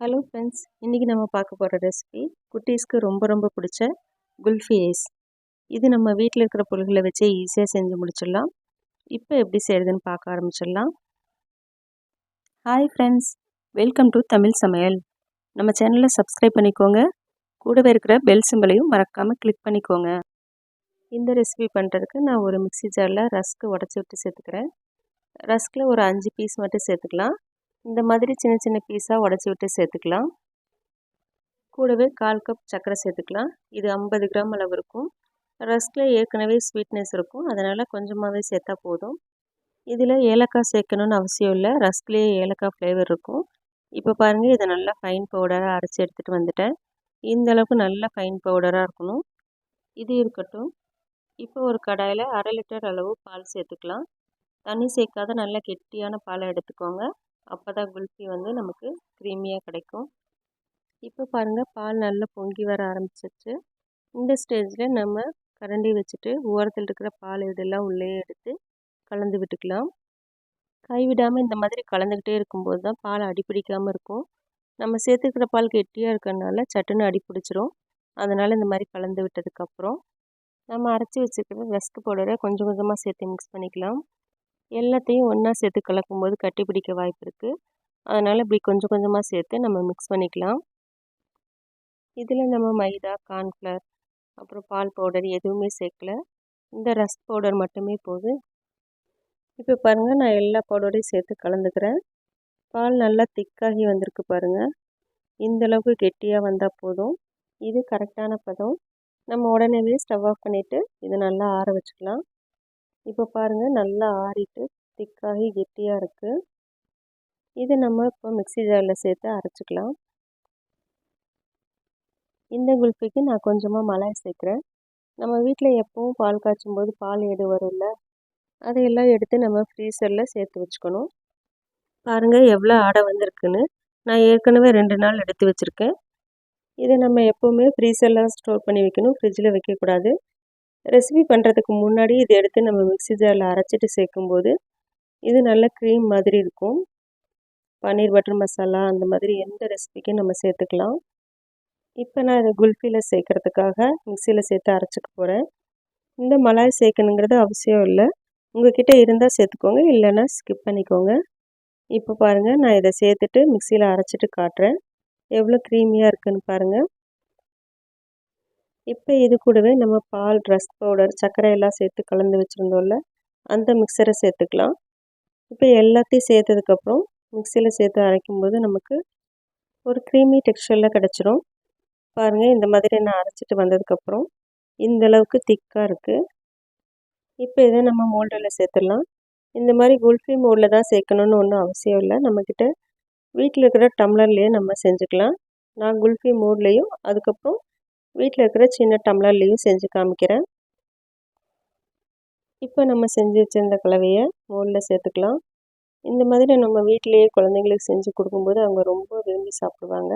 Hello friends இன்றைக்கி நம்ம பார்க்க போகிற ரெசிபி குட்டீஸ்க்கு ரொம்ப ரொம்ப பிடிச்ச குல்ஃபி ஐஸ் இது நம்ம வீட்டில் இருக்கிற பொருள்களை வச்சு ஈஸியாக செஞ்சு முடிச்சிடலாம். இப்போ எப்படி செய்கிறதுன்னு பார்க்க ஆரம்பிச்சிடலாம். Hi friends welcome to Tamil சமையல். நம்ம சேனலை சப்ஸ்கிரைப் பண்ணிக்கோங்க. கூடவே இருக்கிற பெல் சிம்பிளையும் மறக்காமல் கிளிக் பண்ணிக்கோங்க. இந்த ரெசிபி பண்ணுறதுக்கு நான் ஒரு மிக்சி ஜாரில் ரஸ்க்கு உடச்சி விட்டு சேர்த்துக்கிறேன். ரஸ்கில் ஒரு அஞ்சு பீஸ் மட்டும் சேர்த்துக்கலாம். இந்த மாதிரி சின்ன சின்ன பீஸாக உடச்சி விட்டு சேர்த்துக்கலாம். கூடவே கால் கப் சர்க்கரை சேர்த்துக்கலாம். இது ஐம்பது கிராம் அளவு இருக்கும். ரஸ்கில் ஏற்கனவே ஸ்வீட்னஸ் இருக்கும். அதனால் கொஞ்சமாகவே சேர்த்தா போதும். இதில் ஏலக்காய் சேர்க்கணுன்னு அவசியம் இல்லை. ரஸ்க்லேயே ஏலக்காய் ஃப்ளேவர் இருக்கும். இப்போ பாருங்கள் இதை நல்லா ஃபைன் பவுடராக அரைச்சி எடுத்துகிட்டு வந்துட்டேன். இந்த அளவுக்கு நல்லா ஃபைன் பவுடராக இருக்கணும். இது இருக்கட்டும். இப்போ ஒரு கடாயில் அரை லிட்டர் அளவு பால் சேர்த்துக்கலாம். தண்ணி சேர்க்காத நல்லா கெட்டியான பாலை எடுத்துக்கோங்க. அப்போ தான் குல்ஃபி வந்து நமக்கு க்ரீமியாக கிடைக்கும். இப்போ பாருங்கள் பால் நல்லா பொங்கி வர ஆரம்பிச்சிருச்சு. இந்த ஸ்டேஜில் நம்ம கரண்டி வச்சுட்டு ஓரத்தில் இருக்கிற பால் இதெல்லாம் உள்ளே எடுத்து கலந்து விட்டுக்கலாம். கைவிடாமல் இந்த மாதிரி கலந்துக்கிட்டே இருக்கும்போது தான் பால் அடிப்பிடிக்காமல் இருக்கும். நம்ம சேர்த்துக்கிற பால் கெட்டியாக இருக்கிறனால சட்டுன்னு அடி பிடிச்சிரும் அதனால் இந்த மாதிரி கலந்து விட்டதுக்கப்புறம் நம்ம அரைச்சி வச்சுக்கிற ரஸ்க் பவுடரை கொஞ்சம் கொஞ்சமாக சேர்த்து மிக்ஸ் பண்ணிக்கலாம். எல்லாத்தையும் ஒன்றா சேர்த்து கலக்கும்போது கட்டி பிடிக்க வாய்ப்பு இருக்குது அதனால் இப்படி கொஞ்சம் கொஞ்சமாக சேர்த்து நம்ம மிக்ஸ் பண்ணிக்கலாம். இதில் நம்ம மைதா கார்ன்ஃப்ளவர் அப்புறம் பால் பவுடர் எதுவுமே சேர்க்கல. இந்த ரஸ் பவுடர் மட்டுமே போதும் இப்போ பாருங்கள் நான் எல்லா பவுடரையும் சேர்த்து கலந்துக்கிறேன். பால் நல்லா திக்காகி வந்திருக்கு பாருங்கள் இந்தளவுக்கு கெட்டியாக வந்தால் போதும். இது கரெக்டான பதம். நம்ம உடனேவே ஸ்டவ் ஆஃப் பண்ணிவிட்டு இதை நல்லா ஆற வச்சுக்கலாம். இப்போ பாருங்கள் நல்லா ஆறிட்டு திக்காகி கெட்டியாக இருக்குது இதை நம்ம இப்போ மிக்சி ஜாரில் சேர்த்து அரைச்சிக்கலாம். இந்த குல்ஃபிக்கு நான் கொஞ்சமாக மலாய் சேர்க்குறேன். நம்ம வீட்டில் எப்பவும் பால் காய்ச்சும் போது பால் எடு வரும்ல அதையெல்லாம் எடுத்து நம்ம ஃப்ரீசரில் சேர்த்து வச்சுக்கணும். பாருங்கள் எவ்வளோ ஆடை வந்திருக்குன்னு. நான் ஏற்கனவே ரெண்டு நாள் எடுத்து வச்சுருக்கேன். இதை நம்ம எப்போவுமே ஃப்ரீசரில் ஸ்டோர் பண்ணி வைக்கணும் ஃப்ரிட்ஜில் வைக்கக்கூடாது. ரெசிபி பண்ணுறதுக்கு முன்னாடி இதை எடுத்து நம்ம மிக்சி ஜாரில் அரைச்சிட்டு சேர்க்கும்போது இது நல்ல க்ரீம் மாதிரி இருக்கும். பன்னீர் பட்டர் மசாலா அந்த மாதிரி எந்த ரெசிபிக்கும் நம்ம சேர்த்துக்கலாம். இப்போ நான் இதை குல்ஃபியில் சேர்க்குறதுக்காக மிக்சியில் சேர்த்து அரைச்சிக்க போகிறேன் இந்த மலாய் சேர்க்கணுங்கிறது அவசியம் இல்லை. உங்கள்கிட்ட இருந்தால் சேர்த்துக்கோங்க இல்லைன்னா ஸ்கிப் பண்ணிக்கோங்க. இப்போ பாருங்கள் நான் இதை சேர்த்துட்டு மிக்சியில் அரைச்சிட்டு காட்டுறேன். எவ்வளோ க்ரீமியாக இருக்குதுன்னு பாருங்கள் இப்போ இது கூடவே நம்ம பால் ரஸ் பவுடர் சர்க்கரை எல்லாம் சேர்த்து கலந்து வச்சுருந்தோம்ல அந்த மிக்சரை சேர்த்துக்கலாம். இப்போ எல்லாத்தையும் சேர்த்ததுக்கப்புறம் மிக்சியில் சேர்த்து அரைக்கும்போது நமக்கு ஒரு க்ரீமி டெக்ஸ்டரில் கிடச்சிரும். பாருங்கள் இந்த மாதிரி நான் அரைச்சிட்டு வந்ததுக்கப்புறம் இந்தளவுக்கு திக்காக இருக்குது இப்போ இதை நம்ம மோல்டில் சேர்த்துடலாம். இந்த மாதிரி குல்ஃபி மோல்டில் தான் சேர்க்கணுன்னு ஒன்றும் அவசியம் இல்லை. நம்மக்கிட்ட வீட்டில் இருக்கிற டம்ளர்லேயே நம்ம செஞ்சுக்கலாம். நான் குல்ஃபி மோட்லேயும் அதுக்கப்புறம் வீட்டில் இருக்கிற சின்ன டம்ளர்லேயும் செஞ்சு காமிக்கிறேன். இப்போ நம்ம செஞ்சு வச்சிருந்த கலவையை மோலில் சேர்த்துக்கலாம். இந்த மாதிரி நம்ம வீட்டிலேயே குழந்தைங்களுக்கு செஞ்சு கொடுக்கும்போது அவங்க ரொம்ப விரும்பி சாப்பிடுவாங்க.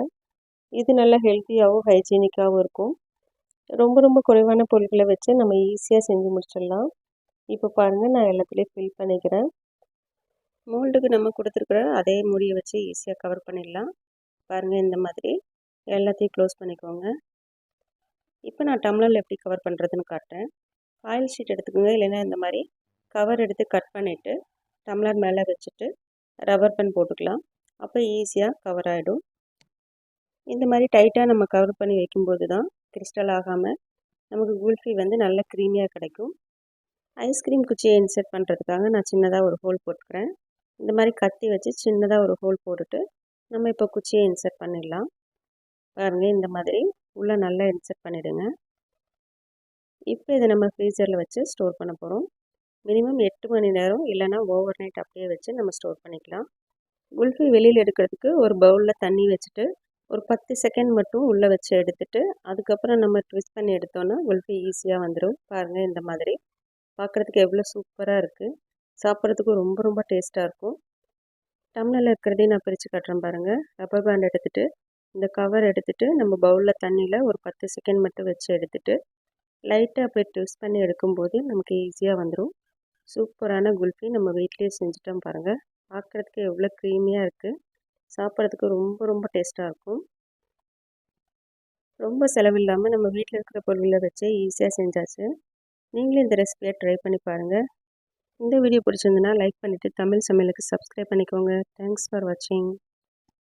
இது நல்லா ஹெல்த்தியாகவும் ஹைஜீனிக்காகவும் இருக்கும். ரொம்ப ரொம்ப குறைவான பொருட்களை வச்சு நம்ம ஈஸியாக செஞ்சு முடிச்சிடலாம். இப்போ பாருங்கள் நான் எல்லாத்துலேயும் ஃபில் பண்ணிக்கிறேன். மோல்டுக்கு நம்ம கொடுத்துருக்குற அதே மூடியை வச்சு ஈஸியாக கவர் பண்ணிடலாம். பாருங்கள் இந்த மாதிரி எல்லாத்தையும் க்ளோஸ் பண்ணிக்கோங்க. இப்போ நான் டம்ளரில் எப்படி கவர் பண்ணுறதுன்னு காட்டுறேன். ஆயில் ஷீட் எடுத்துக்கோங்க. இல்லைன்னா இந்த மாதிரி கவர் எடுத்து கட் பண்ணிவிட்டு டம்ளர் மேலே வச்சுட்டு ரப்பர் பென் போட்டுக்கலாம். அப்போ ஈஸியாக கவர் ஆகிடும் இந்த மாதிரி டைட்டாக நம்ம கவர் பண்ணி வைக்கும்போது தான் கிறிஸ்டல் ஆகாமல் நமக்கு குல்ஃபி வந்து நல்ல க்ரீமியாக கிடைக்கும். ஐஸ்கிரீம் குச்சியை இன்சர்ட் பண்ணுறதுக்காக நான் சின்னதாக ஒரு ஹோல் போட்டுக்கிறேன். இந்த மாதிரி கத்தி வச்சு சின்னதாக ஒரு ஹோல் போட்டுட்டு நம்ம இப்போ குச்சியை இன்சர்ட் பண்ணிடலாம். பாருங்கள் இந்த மாதிரி உள்ளே நல்லா இன்சர்ட் பண்ணிவிடுங்க இப்போ இதை நம்ம ஃப்ரீசரில் வச்சு ஸ்டோர் பண்ண போகிறோம் மினிமம் எட்டு மணி நேரம் இல்லைனா ஓவர் நைட் அப்படியே வச்சு நம்ம ஸ்டோர் பண்ணிக்கலாம். குல்ஃபி வெளியில் எடுக்கிறதுக்கு ஒரு பவுலில் தண்ணி வச்சுட்டு ஒரு பத்து செகண்ட் மட்டும் உள்ளே வச்சு எடுத்துட்டு அதுக்கப்புறம் நம்ம ட்விஸ்ட் பண்ணி எடுத்தோன்னா குல்ஃபி ஈஸியாக வந்துடும் பாருங்கள் இந்த மாதிரி. பார்க்குறதுக்கு எவ்வளோ சூப்பராக இருக்குது சாப்பிட்றதுக்கும் ரொம்ப ரொம்ப டேஸ்ட்டாக இருக்கும். டம்ளரில் இருக்கிறதையும் நான் பிரித்து காட்டுறேன் பாருங்கள் ரப்பர் பேண்ட் எடுத்துகிட்டு இந்த கவர் எடுத்துகிட்டு நம்ம பவுலில் தண்ணியில் ஒரு பத்து செகண்ட் மட்டும் வச்சு எடுத்துகிட்டு லைட்டாக அப்படியே ட்விஸ்ட் பண்ணி எடுக்கும்போது நமக்கு ஈஸியாக வந்துடும் சூப்பரான குல்ஃபி நம்ம வீட்லேயே செஞ்சுட்டோம் பாருங்கள் பார்க்குறதுக்கு எவ்வளோ க்ரீமியாக இருக்குது சாப்பிட்றதுக்கு ரொம்ப ரொம்ப டேஸ்ட்டாக இருக்கும். ரொம்ப செலவில்லாமல் நம்ம வீட்டில் இருக்கிற பொருளை வச்சு ஈஸியாக செஞ்சாச்சு. நீங்களும் இந்த ரெசிபியை ட்ரை பண்ணி பாருங்கள் இந்த வீடியோ பிடிச்சிருந்துன்னா லைக் பண்ணிவிட்டு தமிழ் சமையலுக்கு சப்ஸ்கிரைப் பண்ணிக்கோங்க. தேங்க்ஸ் ஃபார் வாட்சிங்